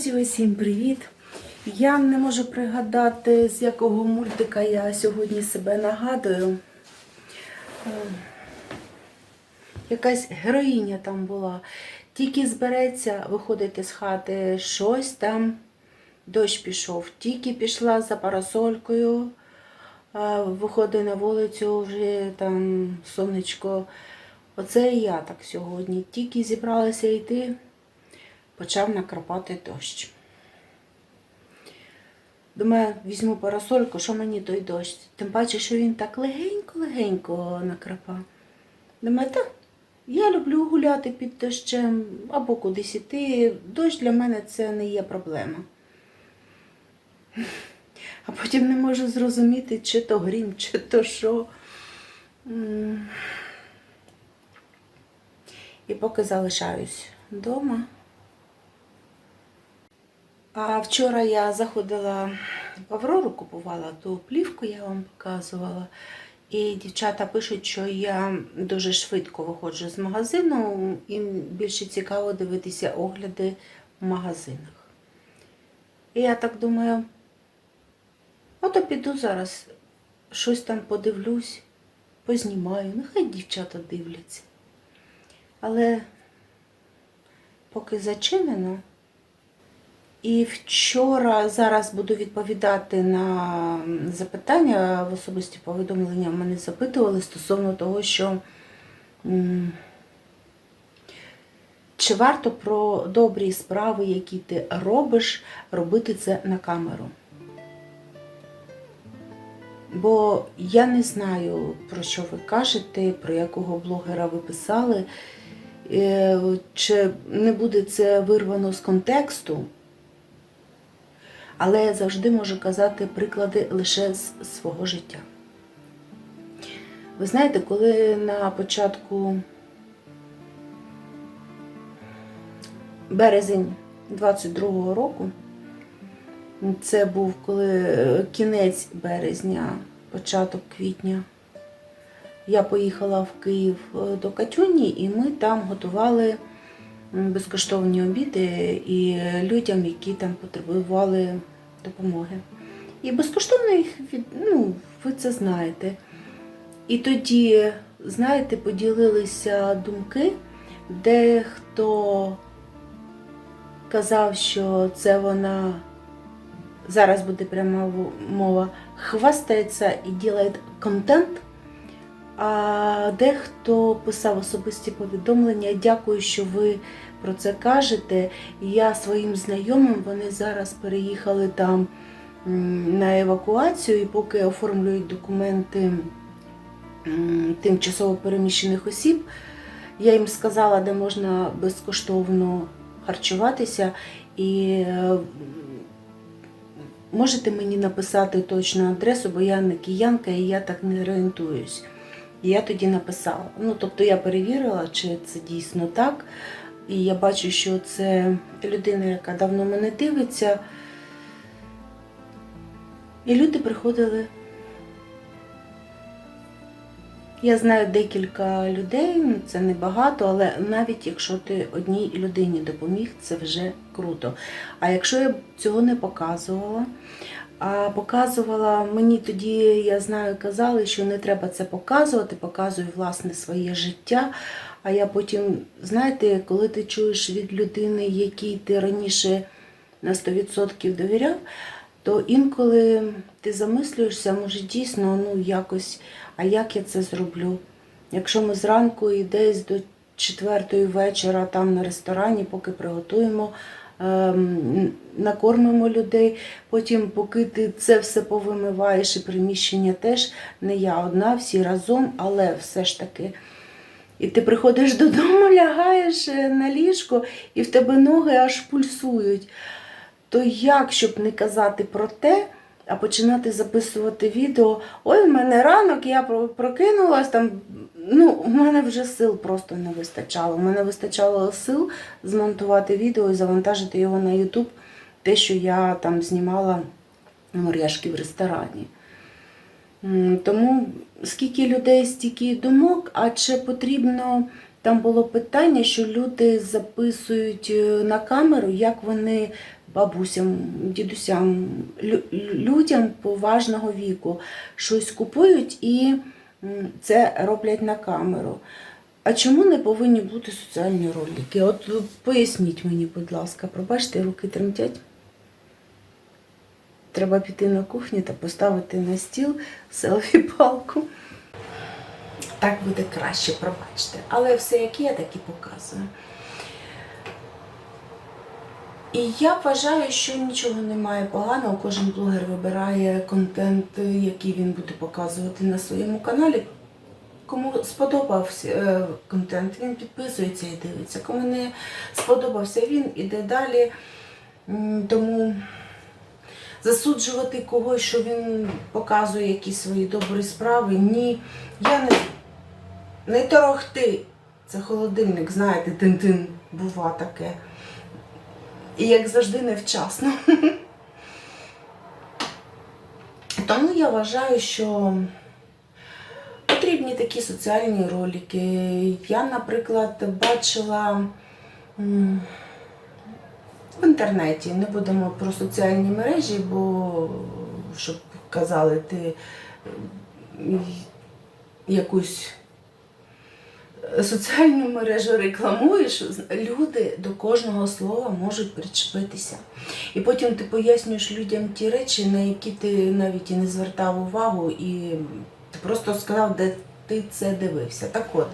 Друзі, Усім привіт! Я не можу пригадати, з якого мультика я сьогодні себе нагадую. Е, Якась героїня там була. Тільки збереться виходити з хати, щось там, дощ пішов. Тільки пішла за парасолькою, е, виходить на вулицю, вже там сонечко. Оце і я так сьогодні. Тільки зібралася йти почав накрапати дощ. Думаю, візьму парасольку, що мені той дощ. Тим паче, що він так легенько-легенько накрапав. Думаю, так, я люблю гуляти під дощем або кудись іти. Дощ для мене це не є проблема. А потім не можу зрозуміти, чи то грім, чи то що. І поки залишаюсь вдома. А вчора я заходила в Аврору, купувала ту плівку, я вам показувала. І дівчата пишуть, що я дуже швидко виходжу з магазину, їм більше цікаво дивитися огляди в магазинах. І я так думаю, ото піду зараз, щось там подивлюсь, познімаю, нехай дівчата дивляться. Але поки зачинено. І вчора зараз буду відповідати на запитання в особисті повідомлення. Мене запитували стосовно того, що чи варто про добрі справи, які ти робиш, робити це на камеру. Бо я не знаю, про що ви кажете, про якого блогера ви писали, е, чи не буде це вирвано з контексту. Але завжди можу казати приклади лише з свого життя. Ви знаєте, коли на початку березень 22-го року, це був коли кінець березня, початок квітня, я поїхала в Київ до Катюні, і ми там готували безкоштовні обіди і людям, які там потребували допомоги. І безкоштовно їх від, ну, ви це знаєте. І тоді, знаєте, поділилися думки, дехто казав, що це вона, зараз буде пряма мова, хвастається і ділає контент. А дехто писав особисті повідомлення. Дякую, що ви про це кажете. Я своїм знайомим вони зараз переїхали там на евакуацію, і поки оформлюють документи тимчасово переміщених осіб, я їм сказала, де можна безкоштовно харчуватися. І е, можете мені написати точну адресу, бо я не киянка і я так не орієнтуюсь. І я тоді написала. Ну, тобто я перевірила, чи це дійсно так. І я бачу, що це людина, яка давно мене дивиться. І люди приходили. Я знаю декілька людей, ну, це не багато, але навіть якщо ти одній людині допоміг, це вже круто. А якщо я цього не показувала, а показувала мені тоді, я знаю, казали, що не треба це показувати, показуй власне своє життя. А я потім, знаєте, коли ти чуєш від людини, якій ти раніше на 100% довіряв, то інколи ти замислюєшся, може дійсно, ну якось, а як я це зроблю? Якщо ми зранку і десь до четвертої вечора там на ресторані, поки приготуємо накормимо людей. Потім, поки ти це все повимиваєш, і приміщення теж не я одна, всі разом, але все ж таки. І ти приходиш додому, лягаєш е, на ліжко, і в тебе ноги аж пульсують. То як, щоб не казати про те, а починати записувати відео, ой, в мене ранок, я прокинулась, там, ну, у мене вже сил просто не вистачало. У мене вистачало сил змонтувати відео і завантажити його на YouTube, те, що я там знімала моряшки в ресторані. Тому скільки людей, стільки думок, а чи потрібно, там було питання, що люди записують е, на камеру, як вони бабусям, дідусям, лю- людям поважного віку щось купують і це роблять на камеру. А чому не повинні бути соціальні ролики? От е, поясніть мені, будь ласка, пробачте, руки тремтять. Треба піти на кухню та поставити на стіл селфі-палку. Так буде краще, пробачте. Але все, як є, так і показую. І я вважаю, що нічого немає поганого. Кожен блогер вибирає контент, який він буде показувати на своєму каналі. Кому сподобався е, контент, він підписується і дивиться. Кому не сподобався він, іде далі. Тому засуджувати когось, що він показує якісь свої добрі справи, ні. Я не, не торохти. Це холодильник, знаєте, тин-тин, бува таке. І як завжди невчасно. Тому я вважаю, що потрібні такі соціальні ролики. Я, наприклад, бачила в інтернеті, не будемо про соціальні мережі, бо щоб казали, ти якусь соціальну мережу рекламуєш, люди до кожного слова можуть причепитися. І потім ти пояснюєш людям ті речі, на які ти навіть і не звертав увагу, і ти просто сказав, де ти це дивився. Так от,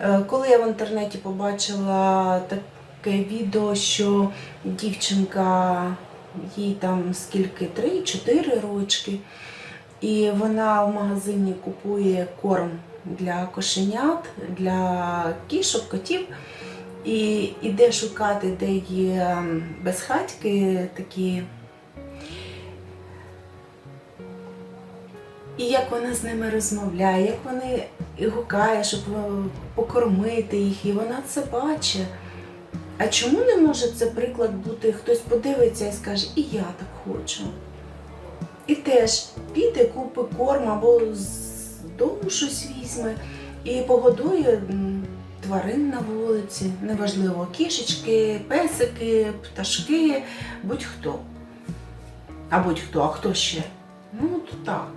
е, коли я в інтернеті побачила таке відео, що дівчинка, їй там скільки, 3-4 рочки, і вона в магазині купує корм для кошенят, для кішок, котів. І іде шукати, де є безхатьки такі. І як вона з ними розмовляє, як вони гукає, щоб е, покормити їх, і вона це бачить. А чому не може це приклад бути? Хтось подивиться і скаже, і я так хочу. І теж піде, купить корм або з дому щось візьме і погодує тварин на вулиці, неважливо, кішечки, песики, пташки, будь-хто. А будь-хто, а хто ще? Ну, то так.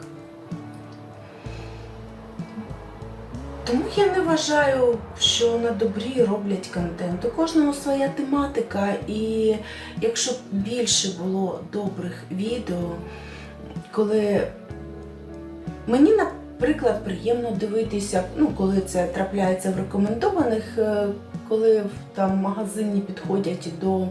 Тому я не вважаю, що на добрі роблять контент. У кожного своя тематика, і якщо б більше було добрих відео, коли мені, наприклад, приємно дивитися, ну, коли це трапляється в рекомендованих, е, коли в там магазині підходять до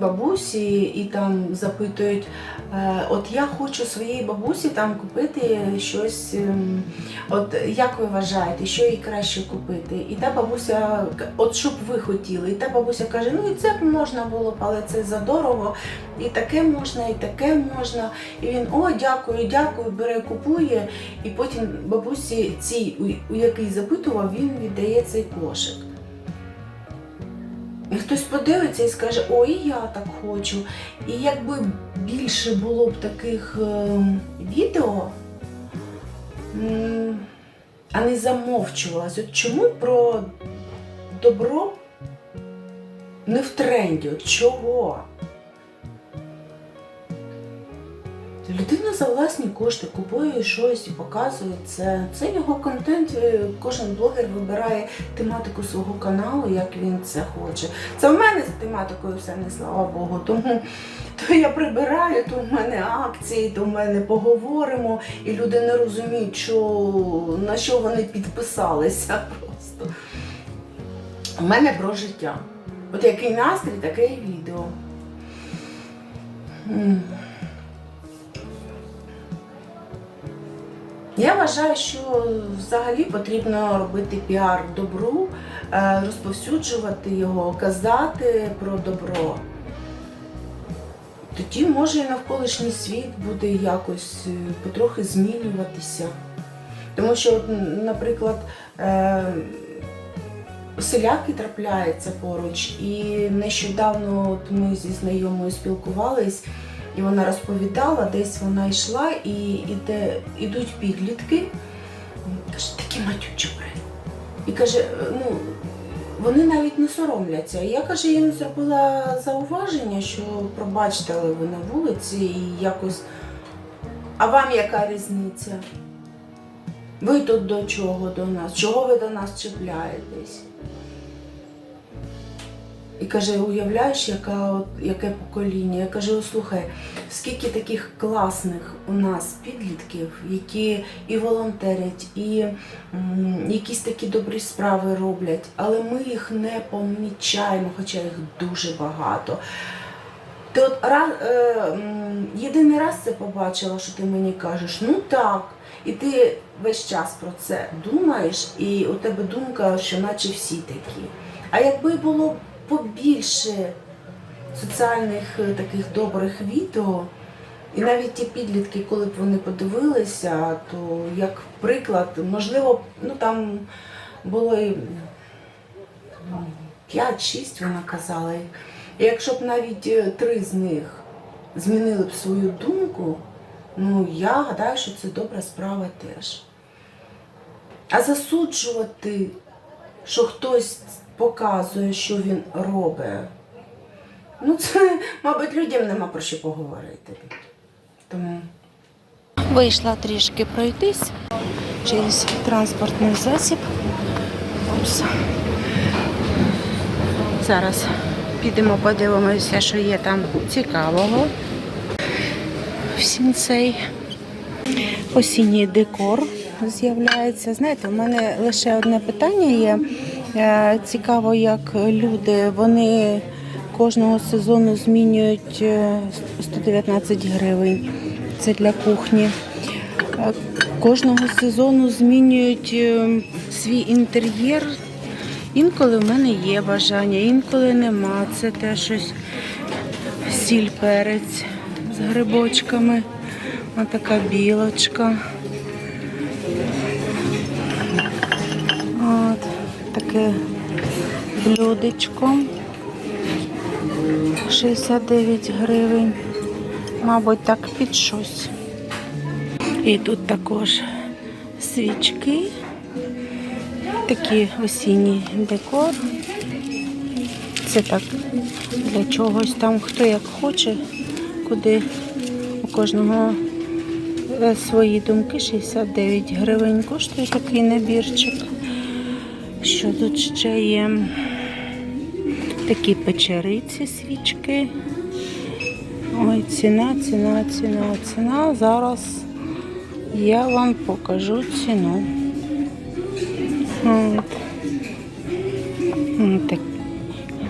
бабусі і там запитують, е, от я хочу своїй бабусі там купити щось. ем, От як ви вважаєте, що їй краще купити? І та бабуся, от що б ви хотіли? І та бабуся каже, ну і це б можна було б, але це задорого, і таке можна, і таке можна. І він о, дякую, дякую, бере, купує. І потім бабусі цій, у- який запитував, він віддає цей кошик. І хтось подивиться і скаже, ой, я так хочу. І якби більше було б таких ем, відео, а не замовчувалось. От чому про добро не в тренді? От чого? Людина за власні кошти купує щось і показує це. Це його контент. е, Кожен блогер вибирає тематику свого каналу, як він це хоче. Це в мене з тематикою все не слава Богу. Тому то я прибираю, то в мене акції, то в мене поговоримо, і люди не розуміють, що, на що вони підписалися просто. У мене про життя. От який настрій, таке і відео. Я вважаю, що взагалі потрібно робити піар добру, е, розповсюджувати його, казати про добро. Тоді може і навколишній світ буде якось е, потрохи змінюватися. Тому що, наприклад, е, селяки трапляються поруч, і нещодавно от ми зі знайомою спілкувались, і вона розповідала, десь вона йшла і іде, ідуть підлітки. Каже, такі матючі. І каже, ну, вони навіть не соромляться. Я каже, їм зробила зауваження, що пробачте, але ви на вулиці і якось. А вам яка різниця? Ви тут до чого до нас? Чого ви до нас чіпляєтесь? І каже, уявляєш, яка, от, яке покоління? Я кажу, слухай, скільки таких класних у нас підлітків, які і волонтерять, і м, якісь такі добрі справи роблять, але ми їх не помічаємо, хоча їх дуже багато. Ти от раз, е, єдиний раз це побачила, що ти мені кажеш, ну так. І ти весь час про це думаєш, і у тебе думка, що наче всі такі. А якби було побільше соціальних е, таких добрих відео, і навіть ті підлітки, коли б вони подивилися, то як приклад, можливо, ну там було і 5-6, вона казала. І якщо б навіть е, три з них змінили б свою думку, ну я гадаю, що це добра справа теж. А засуджувати, що хтось показує, що він робить, ну це, мабуть, людям нема про що поговорити. Тому. Вийшла трішки пройтись через транспортний засіб. Упс. Зараз підемо подивимося, що є там цікавого. В сінцей осінній декор з'являється. Знаєте, у мене лише одне питання є. Е, Цікаво, як люди вони кожного сезону змінюють е, 119 гривень. Це для кухні. Е, Кожного сезону змінюють е, свій інтер'єр. Інколи в мене є бажання, інколи нема. Це те щось сіль перець з грибочками. Ось така білочка. Таке блюдечко. 69 гривень. Мабуть, так під щось. І тут також свічки, такий осінній декор. Це так для чогось там, хто як хоче, куди у кожного е, свої думки. 69 гривень коштує такий набірчик. Що тут ще є? Такі печериці свічки. Ой, ціна, ціна, ціна, ціна. Зараз я вам покажу ціну. От. Так,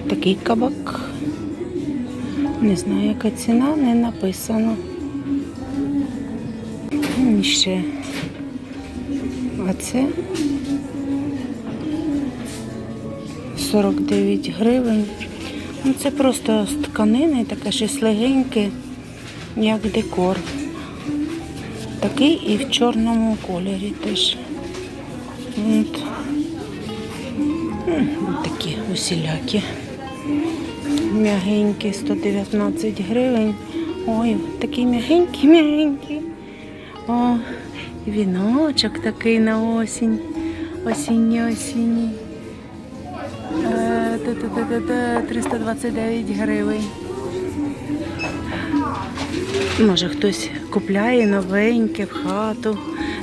такий кабак. Не знаю, яка ціна, не написано. М, Ще. А це 49 гривень. Ну, це просто з тканини, таке щось легеньке, як декор. Такий і в чорному кольорі теж. От. М, Такі усілякі. М'ягенькі, 119 гривень. Ой, такий м'ягенький, м'ягенький. О, і віночок такий на осінь. Осінній, осінній. Е, та-та-та-та-та, 329 гривень. Може хтось купляє новеньке в хату,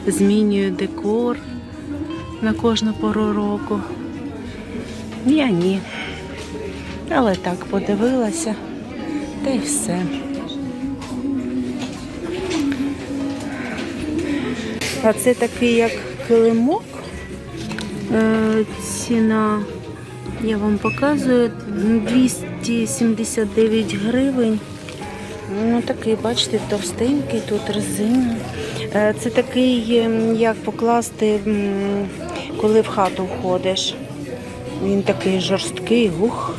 змінює декор на кожну пору року. Я ні. Але так подивилася, та й все. А це такий як килимок. Е, Ціна, я вам показую, 279 гривень. Ну, такий, бачите, товстенький, тут резина. Е, Це такий, ем, як покласти, коли в хату входиш. Він такий жорсткий, гух.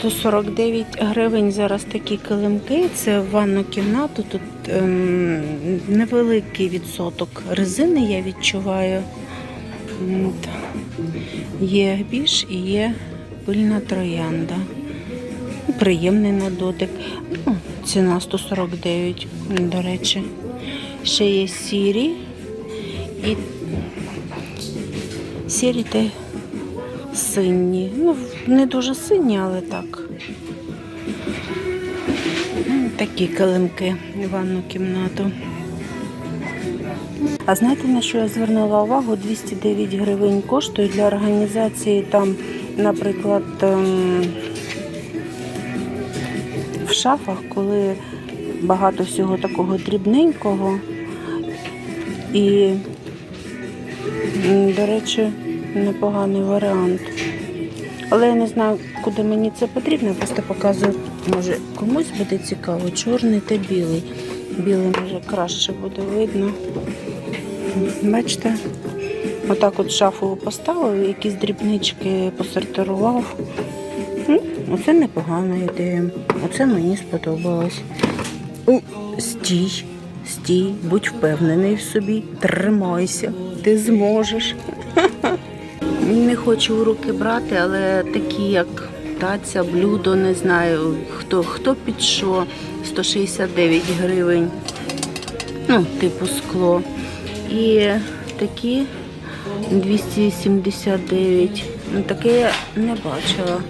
149 гривень зараз такі килимки. Це в ванну кімнату. Тут ем, невеликий відсоток резини я відчуваю. От. Є більш і є пильна троянда. Приємний на дотик. Ну, ціна 149, до речі. Ще є сірі і сірі та сині. Ну, не дуже сині, але так. Такі килимки в ванну кімнату. А знаєте, на що я звернула увагу? 209 гривень коштує для організації там, наприклад, ем, в шафах, коли багато всього такого дрібненького. І, до речі, непоганий варіант. Але я не знаю, куди мені це потрібно, просто показую, може комусь буде цікаво, чорний та білий. Білий може краще буде видно. Бачите? Отак от шафу поставив, якісь дрібнички посортирував. М, Оце непогана ідея. Оце мені сподобалось. Стій, стій, будь впевнений в собі, тримайся, ти зможеш. Не хочу в руки брати, але такі, як таця, блюдо, не знаю, хто, хто під що, 169 гривень, ну, типу скло. І такі 279. Ну, таке я не бачила.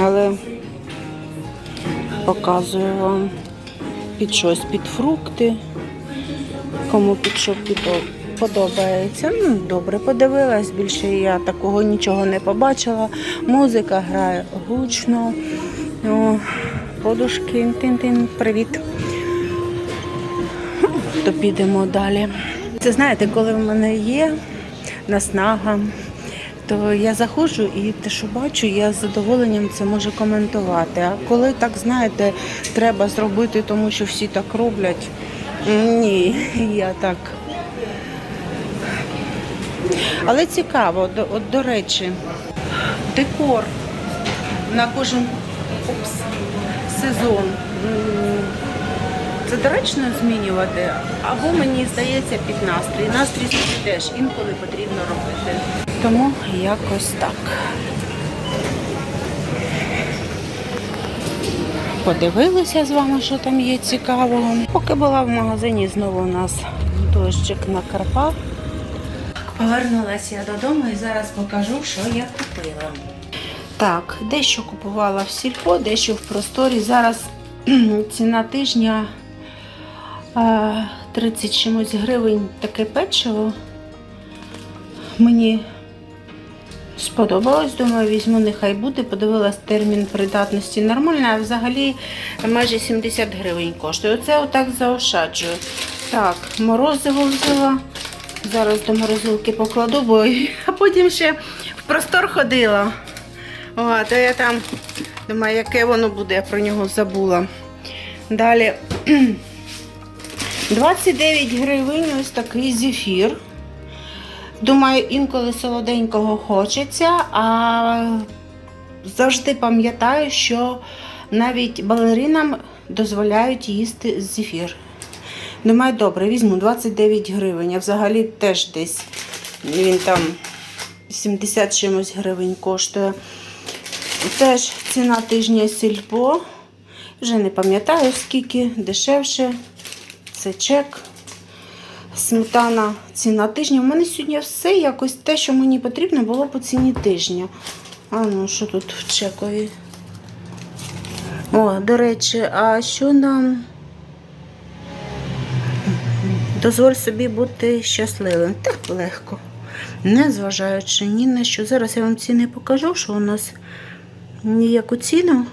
Але показую вам під щось, під фрукти. Кому під що підо- подобається. Ну, добре подивилась, більше я такого нічого не побачила. Музика грає гучно. О, подушки, тин-тин, привіт. То підемо далі. Це знаєте, коли в мене є наснага, то я заходжу і те, що бачу, я з задоволенням це можу коментувати. А коли так, знаєте, треба зробити, тому що всі так роблять, ні, я так. Але цікаво, до, от, до речі, декор на кожен упс, сезон. Це доречно змінювати, або мені здається під настрій. Настрій собі теж інколи потрібно робити. Тому якось так. Подивилися з вами, що там є цікавого. Поки була в магазині, знову у нас дощик накрапав. Повернулася я додому і зараз покажу, що я купила. Так, дещо купувала в сільпо, дещо в просторі. Зараз ціна тижня а, 30 чимось гривень таке печиво. Мені сподобалось, думаю, візьму, нехай буде. Подивилась термін придатності нормально, а взагалі майже 70 гривень коштує. Оце отак заощаджую. Так, морозиво взяла. Зараз до морозилки покладу, бо а потім ще в простор ходила. О, то я там думаю, яке воно буде, я про нього забула. Далі 29 гривень ось такий зефір. Думаю, інколи солоденького хочеться, а завжди пам'ятаю, що навіть балеринам дозволяють їсти зефір. Думаю, добре, візьму 29 гривень, а взагалі теж десь він там 70 чимось гривень коштує. Теж ціна тижня сільпо. Вже не пам'ятаю скільки, дешевше. Це чек. Сметана ціна тижня. У мене сьогодні все якось те, що мені потрібно, було по ціні тижня. А ну, що тут в чекові? О, до речі, а що нам? Дозволь собі бути щасливим. Так легко. Не зважаючи ні на що. Зараз я вам ціни покажу, що у нас ніяку ціну.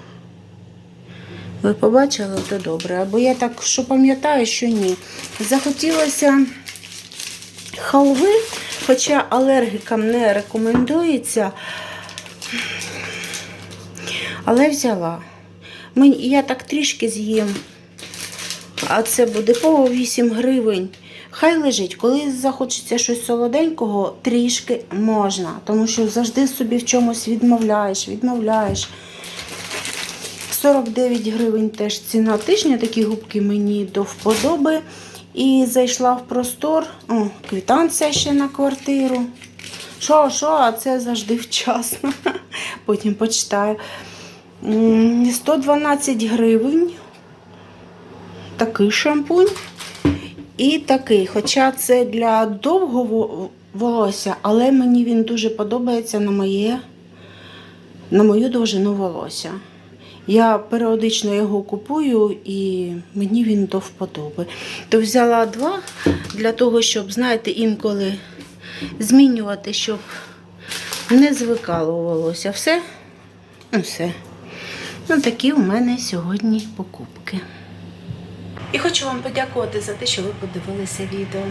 Ви побачили, то добре. Або я так що пам'ятаю, що ні. Захотілося халви, хоча алергікам не рекомендується. Але взяла. Я так трішки з'їм. А це буде по 8 гривень. Хай лежить, коли захочеться щось солоденького, трішки можна. Тому що завжди собі в чомусь відмовляєш, відмовляєш. 49 гривень теж ціна тижня, такі губки мені до вподоби. І зайшла в простор. О, квитанція ще на квартиру. Що, що, а це завжди вчасно. Потім почитаю. 112 гривень. Такий шампунь. І такий, хоча це для довгого волосся, але мені він дуже подобається на моє, на мою довжину волосся. Я періодично його купую і мені він до вподоби. То взяла два для того, щоб, знаєте, інколи змінювати, щоб не звикало волосся. Все? Ну, все. Ну, такі у мене сьогодні покупки. І хочу вам подякувати за те, що ви подивилися відео.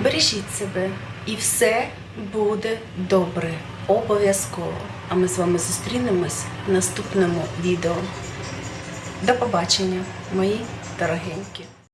Бережіть себе і все буде добре. Обов'язково. А ми з вами зустрінемось в наступному відео. До побачення, мої дорогенькі.